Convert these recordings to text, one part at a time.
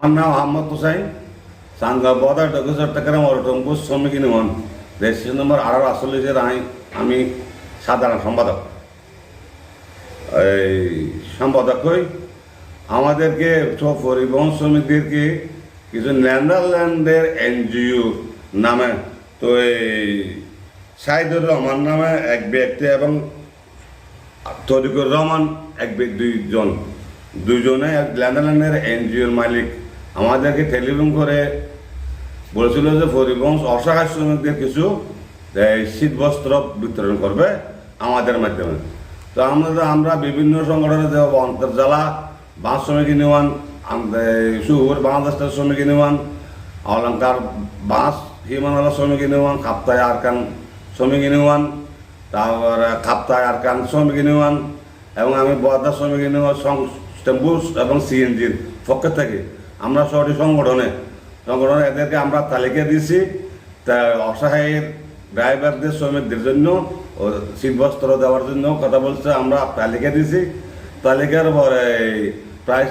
আমার নাম আহমদ হুসাইন। সাঙ্গা বদা ডগেশ্বর টাকার মরটম্বু শ্রমিক নিমন রেজিস্ট্রেশন নম্বর আঠারো আটচল্লিশের আমি সাধারণ সম্পাদক। এই সম্পাদক হই। আমাদেরকে সব পরিবহন শ্রমিকদেরকে কিছু নেদারল্যান্ডের এনজিও নামে, তো এই সাইদুর রহমান নামে এক ব্যক্তি এবং তরিকুর রহমান এক ব্যক্তি দুইজন এক নেদারল্যান্ডের এনজিওর মালিক। আমাদেরকে টেলিফোন করে বলেছিল যে পরিবহন অসহায় শ্রমিকদের কিছু শীত বস্ত্র বিতরণ করবে আমাদের মাধ্যমে। তো আমরা আমরা বিভিন্ন সংগঠনের যে অন্তর্জালা বাঁশ শ্রমিক ইউনিয়ন সুর বাংলাদেশ শ্রমিক ইউনিয়ন অলঙ্কার বাঁশ হিমালয় শ্রমিক ইউনিয়ন খাপ্তায় আরকান শ্রমিক ইউনিয়ন, তারপরে খাপ্তায় আরকান শ্রমিক ইউনিয়ন, এবং আমি বর্ধা শ্রমিক ইউনিয়ন টেম্পুস এবং সিএনজির পক্ষ থেকে আমরা সহটি সংগঠনে সংগঠনে এদেরকে আমরা তালিকা দিয়েছি তা অসহায়ের ড্রাইভারদের, শ্রমিকদের জন্য ও শীতবস্ত্র দেওয়ার জন্য কথা বলছে, আমরা তালিকা দিয়েছি তালিকার পরে প্রায়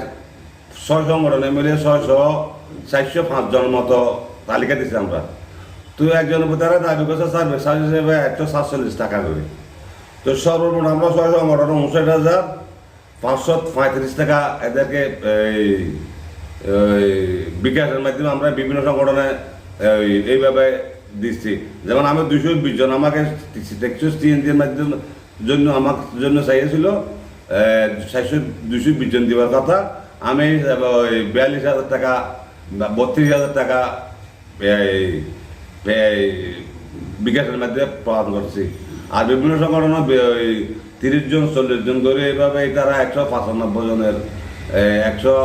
ছয় সংগঠনে মিলে ছয়শো চারশো পাঁচজন মতো তালিকা দিয়েছি আমরা। তো একজন তারা দাবি করছে সার্ভিস চার্জ হিসেবে একশো সাতচল্লিশ টাকা করে। তো সর্বমোট আমরা ছয় সংগঠন উনষাট হাজার পাঁচশো পঁয়ত্রিশ টাকা এদেরকে এই বিকাশের মাধ্যমে আমরা বিভিন্ন সংগঠনে এইভাবে দিচ্ছি। যেমন আমি দুশো বিশ জন, আমাকে টেক্সোস টিএনজির মাধ্যমে জন্য আমার জন্য চাইছিল চারশো দুশো বিশ জন দেওয়ার কথা। আমি বিয়াল্লিশ হাজার টাকা বা বত্রিশ হাজার টাকা বিকাশের মাধ্যমে প্রদান করছি। আর বিভিন্ন সংগঠন তিরিশ জন, চল্লিশ জন করে এইভাবে তারা একশো পঁচানব্বই জনের একশো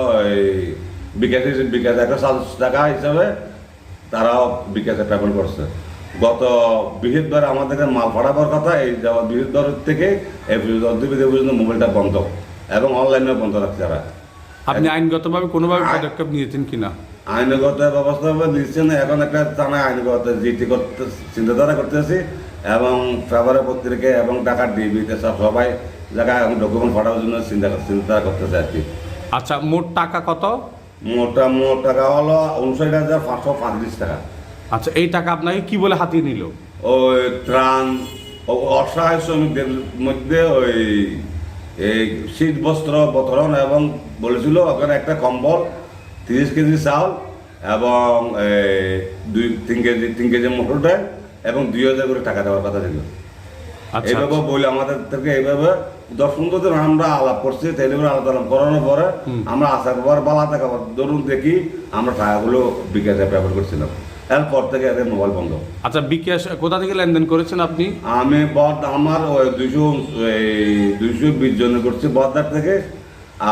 বিকাশ বিকাশ একশো সাতাশ টাকা হিসাবে তারাও বিকাশে পেমেন্ট করছে। গত বৃহস্পতিবার আমাদের মাল পাঠাবার কথা এই যাওয়া বৃহস্পতিবার থেকে এই অদ্ভিদে পর্যন্ত মোবাইলটা বন্ধ এবং অনলাইনেও বন্ধ রাখছে তারা। আপনি আইনগতভাবে কোনোভাবে পদক্ষেপ নিয়েছেন কিনা? আইনগত ব্যবস্থা দিচ্ছেন এখন একটা থানায় আইনগত জিটি করতে চিন্তাধারা করতেছি এবং ফেভারে পত্রিকা এবং টাকা ডিবিতে সব সবাই জায়গায় এখন ডকুমেন্ট পাঠানোর জন্য চিন্তা চিন্তা করতেছে আর কি। আচ্ছা মোট টাকা কত? মোটা মোট টাকা হলো উনষাট হাজার পাঁচশো পঁয়ত্রিশ টাকা। আচ্ছা এই টাকা আপনাকে কি বলে হাতিয়ে নিল? ওই ত্রাণ ও অসহায় শ্রমিকদের মধ্যে ওই এই শীত বস্ত্র বিতরণ এবং বলেছিল ওখানে একটা কম্বল তিরিশ কেজি চাউল এবং দুই তিন কেজি তিন কেজি মটর ডাল এবং দুই হাজার করে টাকা দেওয়ার কথা ছিল। এইভাবে বলে আমাদের থেকে এইভাবে দশ পনেরো দিন আমরা আলাপ করছি টেলিফোন আলাপ আলাপ করানোর পরে আমরা আসার পর বালা টাকা ধরুন দেখি আমরা টাকাগুলো বিকাশে ব্যবহার করছিলাম। এরপর থেকে এদের মোবাইল বন্ধ। আচ্ছা বিকাশ কোথা থেকে লেনদেন করেছেন আপনি? আমি বদ আমার ওই দুইশো এই দুইশো বিশ জনে করছি বদার থেকে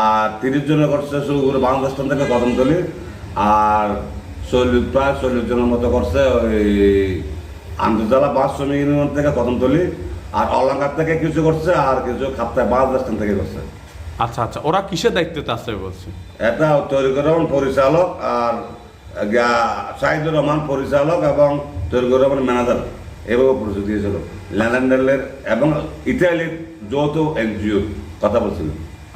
আর তিরিশ জনে করছে সুগুর বাংলাদেশ থেকে কদমতলি আর চল্লিশ প্রায় চল্লিশ জনের মতো করছে ওই আন্তর্জালা বাস শ্রমিক ইউনিয়ন থেকে কদমতলি আর অলঙ্কার থেকে কিছু করছে আর কিছু খাপ্তায় বাংলাদেশ থেকে করছে। আচ্ছা আচ্ছা ওরা কিসের দায়িত্বে আছে বলছে? এটা তরিকুর রহমান পরিচালক আর সাইদুর রহমান পরিচালক এবং তরিকুর রহমান ম্যানেজার। এভাবে পরিচয় দিয়েছিল ল্যান্ডেলের এবং ইতালির যৌথ এনজিও কথা বলছিল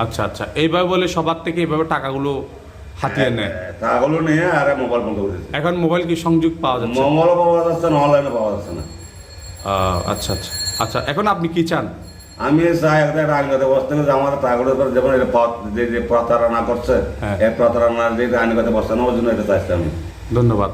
আচ্ছা আচ্ছা এইভাবে বলে সবার থেকে এইভাবে টাকাগুলো হাতিয়ে নেয়। তাগুলো নিয়ে আর মোবাইল বন্ধ করে এখন মোবাইল কি সংযোগ পাওয়া যাচ্ছে? মঙ্গলও পাওয়া যাচ্ছে না অনলাইনে পাওয়া যাচ্ছে না। আচ্ছা আচ্ছা। আচ্ছা এখন আপনি কি চান? আমি চাই একটা আইনগত ব্যবস্থা করে যে আমার তাগুলোর উপর যেমন এটা পথ- যে যে প্রতারণা করছে হ্যাঁ। এই প্রতারণা যে আইনগত ব্যবস্থা নেওয়ার জন্য এটা চাইছি আমি। ধন্যবাদ।